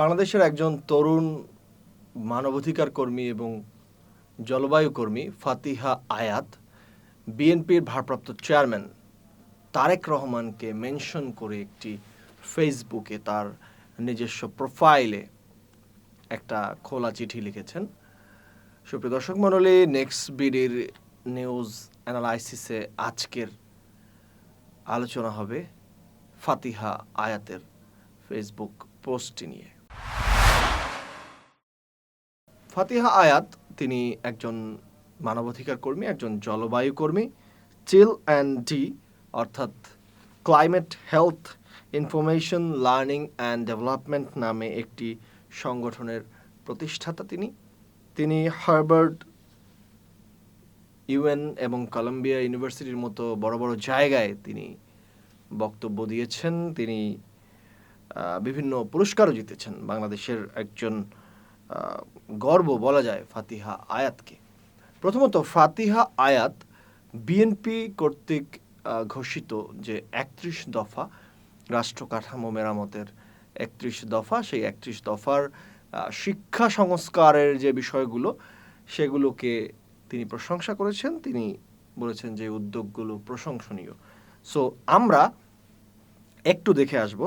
বাংলাদেশের একজন তরুণ মানবাধিকার কর্মী এবং জলবায়ু কর্মী, ফাতিহা আয়াত, বিএনপির ভারপ্রাপ্ত চেয়ারম্যান তারেক রহমানকে মেনশন করে একটি ফেসবুকে তার নিজস্ব প্রোফাইলে একটা খোলা চিঠি লিখেছেন। সুপ্রিয় দর্শক মণ্ডলী নেক্সট বিডির নিউজ অ্যানালাইসিসে আজকের আলোচনা হবে ফাতিহা আয়াতের ফেসবুক পোস্টটি নিয়ে। ফাতিহা আয়াত, তিনি একজন মানবাধিকার কর্মী, একজন জলবায়ু কর্মী। চিল অ্যান্ড ডি, অর্থাৎ climate health information learning and development নামে একটি সংগঠনের প্রতিষ্ঠাতা তিনি। তিনি হার্ভার্ড, ইউএন এবং কলম্বিয়া ইউনিভার্সিটির মতো বড় বড় জায়গায় তিনি বক্তব্য দিয়েছেন। তিনি বিভিন্ন পুরস্কারও জিতেছেন। বাংলাদেশের একজন গর্ব বলা যায় ফাতিহা আয়াতকে। প্রথমত, ফাতিহা আয়াত বিএনপি কর্তৃক ঘোষিত যে একত্রিশ দফা রাষ্ট্র কাঠামো মেরামতের একত্রিশ দফা, সেই একত্রিশ দফার শিক্ষা সংস্কারের যে বিষয়গুলো, সেগুলোকে তিনি প্রশংসা করেছেন। তিনি বলেছেন যে উদ্যোগগুলো প্রশংসনীয়। সো আমরা একটু দেখে আসব।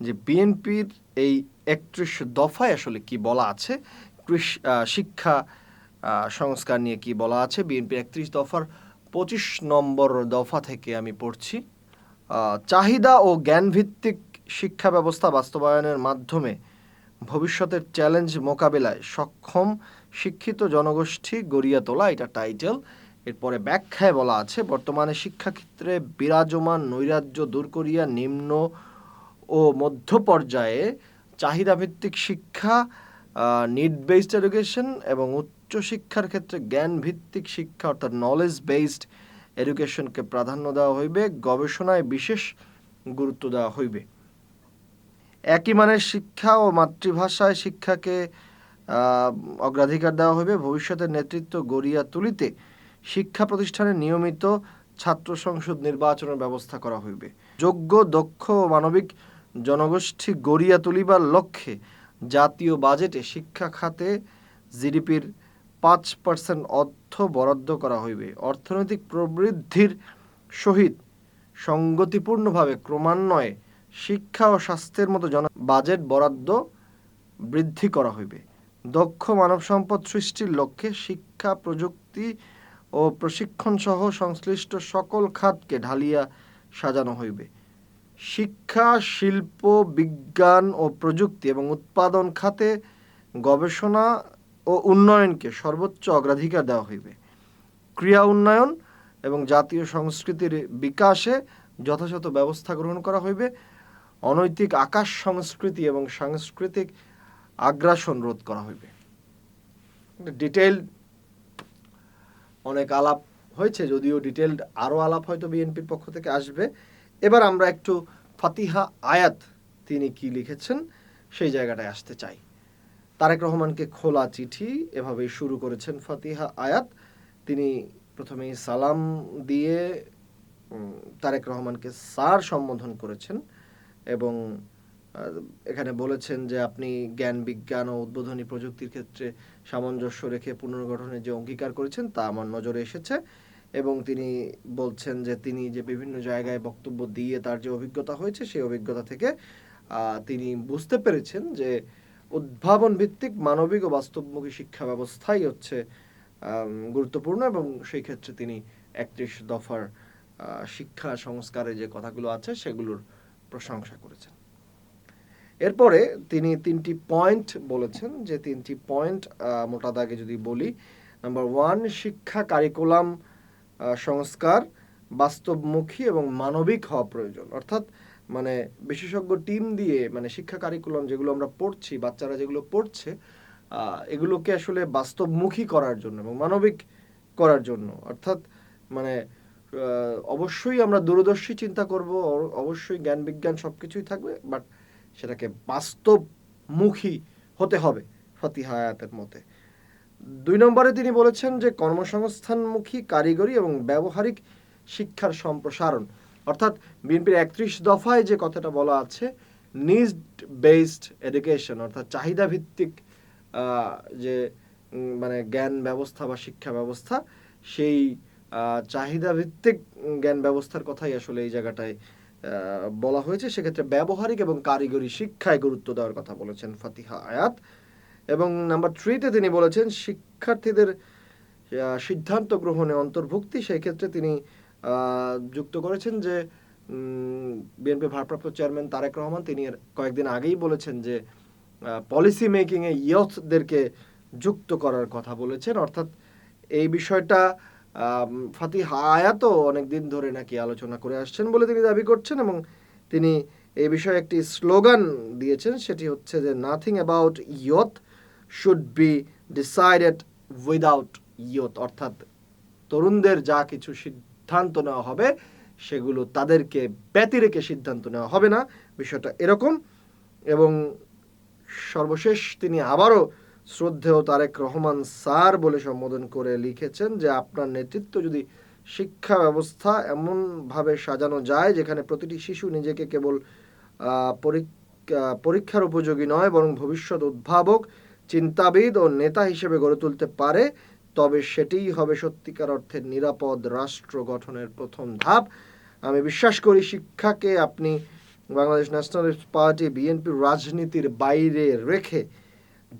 যে বিএনপির এই একত্রিশ দফায় আসলে কি বলা আছে? কৃষ- শিক্ষা সংস্কার নিয়ে কি বলা আছে? বিএনপির একত্রিশ দফার পঁচিশ নম্বর দফা থেকে আমি পড়ছি। চাহিদা ও জ্ঞানভিত্তিক শিক্ষা ব্যবস্থা বাস্তবায়নের মাধ্যমে ভবিষ্যতের চ্যালেঞ্জ মোকাবেলায় সক্ষম শিক্ষিত জনগোষ্ঠী গড়িয়া তোলা, এটা টাইটেল। এরপরে ব্যাখ্যায় বলা আছে, বর্তমানে শিক্ষাক্ষেত্রে বিরাজমান নৈরাজ্য দূর করিয়া নিম্ন ও মধ্য পর্যায়ে চাহিদাভিত্তিক শিক্ষা নিড বেসড এডুকেশন এবং উচ্চশিক্ষার ক্ষেত্রে জ্ঞান ভিত্তিক শিক্ষা অর্থাৎ নলেজ বেসড এডুকেশনকে প্রাধান্য দেওয়া হইবে, গবেষণায় বিশেষ গুরুত্ব দেওয়া হইবে। একই মানের শিক্ষা ও মাতৃভাষায় শিক্ষাকে অগ্রাধিকার দেওয়া হবে ভবিষ্যতের নেতৃত্ব গড়িয়া তুলিতে শিক্ষা প্রতিষ্ঠানে নিয়মিত ছাত্র সংসদ নির্বাচনের ব্যবস্থা করা হইবে। যোগ্য, দক্ষ মানবিক জনগোষ্ঠী গড়িয়া তুলিবার লক্ষ্যে জাতীয় বাজেটে শিক্ষা খাতে জিডিপির পাঁচ পার্সেন্ট অর্থ বরাদ্দ করা হইবে। অর্থনৈতিক প্রবৃদ্ধির সহিত সঙ্গতিপূর্ণভাবে ক্রমান্বয়ে শিক্ষা ও স্বাস্থ্যের মতো জন বাজেট বরাদ্দ বৃদ্ধি করা হইবে। দক্ষ মানব সম্পদ সৃষ্টির লক্ষ্যে শিক্ষা, প্রযুক্তি ও প্রশিক্ষণ সহ সংশ্লিষ্ট সকল খাতকে ঢালিয়া সাজানো হইবে। শিক্ষা, শিল্প, বিজ্ঞান ও প্রযুক্তি এবং উৎপাদন খাতে গবেষণা ও উন্নয়নকে সর্বোচ্চ অগ্রাধিকার দেওয়া হইবে। ক্রিয়া উন্নয়ন এবং জাতীয় সংস্কৃতির বিকাশে যথাযথ ব্যবস্থা গ্রহণ করা হইবে। অনৈতিক আকাশ সংস্কৃতি এবং সাংস্কৃতিক আগ্রাসন রোধ করা হইবে। ডিটেইল অনেক আলাপ হয়েছে, যদিও ডিটেলড আরও আলাপ হয়তো বিএনপির পক্ষ থেকে আসবে। এবার আমরা একটু ফাতিহা আয়াত তিনি কি লিখেছেন সেই জায়গাটায় আসতে চাই। তারেক রহমানকে খোলা চিঠি এভাবেই শুরু করেছেন ফাতিহা আয়াত। তিনি প্রথমেই সালাম দিয়ে তারেক রহমানকে স্যার সম্বোধন করেছেন এবং এখানে বলেছেন যে আপনি জ্ঞান, বিজ্ঞান ও উদ্বোধনী প্রযুক্তির ক্ষেত্রে সামঞ্জস্য রেখে পুনর্গঠনের যে অঙ্গীকার করেছেন তা আমার নজরে এসেছে। এবং তিনি বলছেন যে তিনি যে বিভিন্ন জায়গায় বক্তব্য দিয়ে তার যে অভিজ্ঞতা হয়েছে, সেই অভিজ্ঞতা থেকে তিনি বুঝতে পেরেছেন যে উদ্ভাবন ভিত্তিক মানবিক ও বাস্তবমুখী শিক্ষা ব্যবস্থাই হচ্ছে গুরুত্বপূর্ণ এবং সেই ক্ষেত্রে তিনি একত্রিশ দফার শিক্ষা সংস্কারে যে কথাগুলো আছে সেগুলোর প্রশংসা করেছেন। এরপরে তিনি তিনটি পয়েন্ট বলেছেন যে তিনটি পয়েন্ট মোটা দাগে যদি বলি, নাম্বার ওয়ান, শিক্ষা কারিকুলাম সংস্কার বাস্তবমুখী এবং মানবিক হওয়া প্রয়োজন। অর্থাৎ মানে বিশেষজ্ঞ টিম দিয়ে মানে শিক্ষা কারিকুলাম যেগুলো আমরা পড়ছি, বাচ্চারা যেগুলো পড়ছে এগুলোকে আসলে বাস্তবমুখী করার জন্য এবং মানবিক করার জন্য। অর্থাৎ মানে অবশ্যই আমরা দূরদর্শী চিন্তা করব অবশ্যই জ্ঞান বিজ্ঞান সব কিছুই থাকবে বাট সেটাকে বাস্তবমুখী হতে হবে ফতিহা আয়াতের মতে দুই নম্বরে তিনি বলেছেন যে কর্মসংস্থানমুখী কারিগরি এবং ব্যবহারিক শিক্ষার সম্প্রসারণ অর্থাৎ বিএনপির একত্রিশ দফায় যে কথাটা বলা আছে নিড বেসড এডুকেশন অর্থাৎ চাহিদা ভিত্তিক যে মানে জ্ঞান ব্যবস্থা বা শিক্ষা ব্যবস্থা সেই আহ, চাহিদা ভিত্তিক জ্ঞান ব্যবস্থার কথাই আসলে এই জায়গাটায় বলা হয়েছে। সেক্ষেত্রে ব্যবহারিক এবং কারিগরি শিক্ষায় গুরুত্ব দেওয়ার কথা বলেছেন ফাতিহা আয়াত। এবং নাম্বার থ্রিতে তিনি বলেছেন শিক্ষার্থীদের সিদ্ধান্ত গ্রহণে অন্তর্ভুক্তি। সেই ক্ষেত্রে তিনি যুক্ত করেছেন যে বিএনপি ভারপ্রাপ্ত চেয়ারম্যান তারেক রহমান তিনি কয়েকদিন আগেই বলেছেন যে পলিসি মেকিংয়ে ইয়থদেরকে যুক্ত করার কথা বলেছেন। অর্থাৎ এই বিষয়টা আম, ফাতিহা আয়াতও অনেকদিন ধরে নাকি আলোচনা করে আসছেন বলে তিনি দাবি করছেন এবং তিনি এই বিষয়ে একটি স্লোগান দিয়েছেন। সেটি হচ্ছে যে nothing about youth should be decided without youth অর্থাৎ তরুণদের যা কিছু সিদ্ধান্ত নেওয়া হবে, সেগুলো তাদেরকে ব্যতি রেখে সিদ্ধান্ত নেওয়া হবে না। বিষয়টা এরকম। এবং সর্বশেষ তিনি আবারও শ্রদ্ধেয় তারেক রহমান স্যার বলে সম্বোধন করে লিখেছেন যে, আপনার নেতৃত্ব যদি শিক্ষা ব্যবস্থা এমনভাবে সাজানো যায়, যেখানে প্রতিটি শিশু নিজেকে কেবল পরীক্ষার উপযোগী নয়, বরং ভবিষ্যৎ উদ্ভাবক চিন্তাবিদ ও নেতা হিসেবে গড়ে তুলতে পারে, তবে সেটিই হবে সত্যিকার অর্থে নিরাপদ রাষ্ট্র গঠনের প্রথম ধাপ। আমি বিশ্বাস করি শিক্ষাকে আপনি বাংলাদেশ ন্যাশনালিস্ট পার্টি বিএনপির রাজনীতির বাইরে রেখে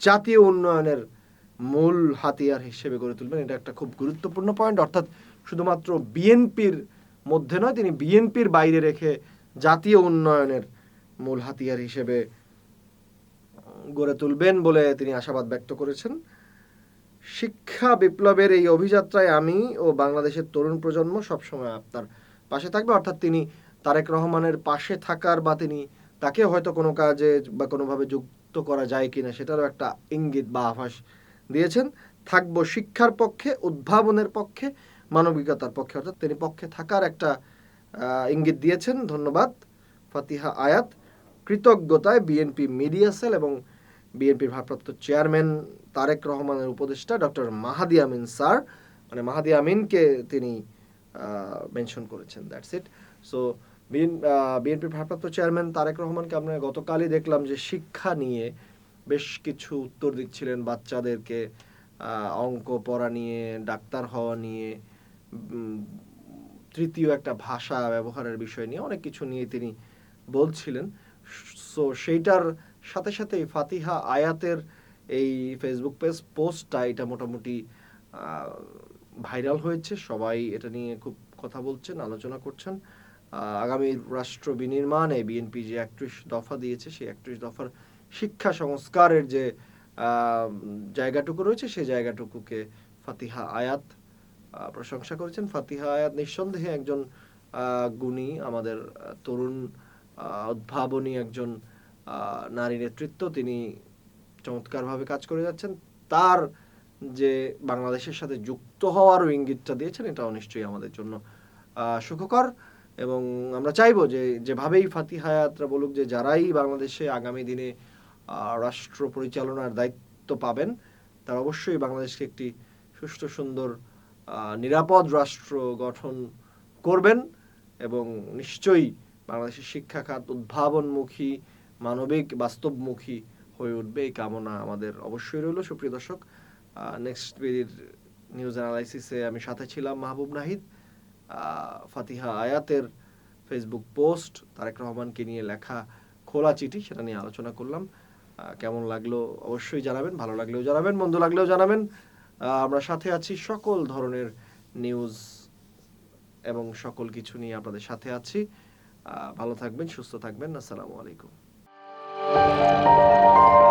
জাতীয় উন্নয়নের মূল হাতিয়ার হিসেবে গড়ে তুলবেন, এটা একটা খুব গুরুত্বপূর্ণ পয়েন্ট অর্থাৎ শুধুমাত্র বিএনপির মধ্যে নয়, তিনি বিএনপির বাইরে রেখে জাতীয় উন্নয়নের মূল হাতিয়ার হিসেবে গড়ে তুলবেন বলে তিনি আশাবাদ ব্যক্ত করেছেন। শিক্ষা বিপ্লবের এই অভিযাত্রায় আমি ও বাংলাদেশের তরুণ প্রজন্ম সবসময় আপনার পাশে থাকবে। অর্থাৎ তিনি তারেক রহমানের পাশে থাকার বা তিনি তাকে হয়তো কোনো কাজে বা কোনোভাবে যুক্ত করা যায় কিনা সেটারও একটা ইঙ্গিত বা আভাস দিয়েছেন। থাকব শিক্ষার পক্ষে, উদ্ভাবনের পক্ষে, মানবিকতার পক্ষে। অর্থাৎ তিনি পক্ষে থাকার একটা ইঙ্গিত দিয়েছেন। ধন্যবাদ। ফাতিহা আয়াত, কৃতজ্ঞতায় বিএনপি মিডিয়া সেল এবং বিএনপির ভারপ্রাপ্ত চেয়ারম্যান তারেক রহমানের উপদেষ্টা ডক্টর মাহাদি আমিন স্যার। মানে মাহাদি আমিনকে তিনি মেনশন করেছেন দ্যাটস ইট সো বিএনপির ভারপ্রাপ্ত চেয়ারম্যান তারেক রহমানকে আমরা গতকালই দেখলাম যে শিক্ষা নিয়ে বেশ কিছু উত্তর দিচ্ছিলেন বাচ্চাদেরকে অঙ্ক পড়া নিয়ে, ডাক্তার হওয়া নিয়ে তৃতীয় একটা ভাষা ব্যবহারের বিষয় নিয়ে অনেক কিছু নিয়ে তিনি বলছিলেন। সো সেইটার সাথে সাথে ফাতিহা আয়াতের এই ফেসবুক পেজ পোস্টটা এটা মোটামুটি ভাইরাল হয়েছে। সবাই এটা নিয়ে খুব কথা বলছেন, আলোচনা করছেন। আগামী রাষ্ট্র বিনির্মাণে বিএনপি যে একত্রিশ দফা দিয়েছে, সেই একত্রিশ দফার শিক্ষা সংস্কারের যে জায়গাটুকু রয়েছে, সেই জায়গাটুকুকে ফাতিহা আয়াত প্রশংসা করেছেন। ফাতিহা আয়াত নিঃসন্দেহে একজন গুণী, আমাদের তরুণ উদ্ভাবনী একজন নারী নেতৃত্ব, তিনি চমৎকারভাবে কাজ করে যাচ্ছেন। তার যে বাংলাদেশের সাথে যুক্ত হওয়ার ইঙ্গিতটা দিয়েছেন, এটাও নিশ্চয়ই আমাদের জন্য সুখকর। এবং আমরা চাইব যে, যেভাবেই ফাতি হায়াতরা বলুক, যে যারাই বাংলাদেশে আগামী দিনে রাষ্ট্র পরিচালনার দায়িত্ব পাবেন, তারা অবশ্যই বাংলাদেশকে একটি সুষ্ঠু, সুন্দর নিরাপদ রাষ্ট্র গঠন করবেন এবং নিশ্চয়ই বাংলাদেশের শিক্ষা খাত উদ্ভাবনমুখী মানবিক বাস্তবমুখী হয়ে উঠবে এই কামনা আমাদের অবশ্যই রইল। সুপ্রিয় দর্শক নেক্সট বিডির নিউজ অ্যানালাইসিসে আমি সাথে ছিলাম মাহবুব নাহিদ। ফাতিহা আয়াতের ফেসবুক পোস্ট তারেক রহমানকে নিয়ে লেখা খোলা চিঠি, সেটা নিয়ে আলোচনা করলাম। কেমন লাগল অবশ্যই জানাবেন, ভালো লাগলেও জানাবেন, মন্দ লাগলেও জানাবেন। আমরা সাথে আছি সকল ধরনের নিউজ এবং সকল কিছু নিয়ে আপনাদের সাথে আছি। ভালো থাকবেন, সুস্থ থাকবেন। আসসালামু আলাইকুম। Thank you.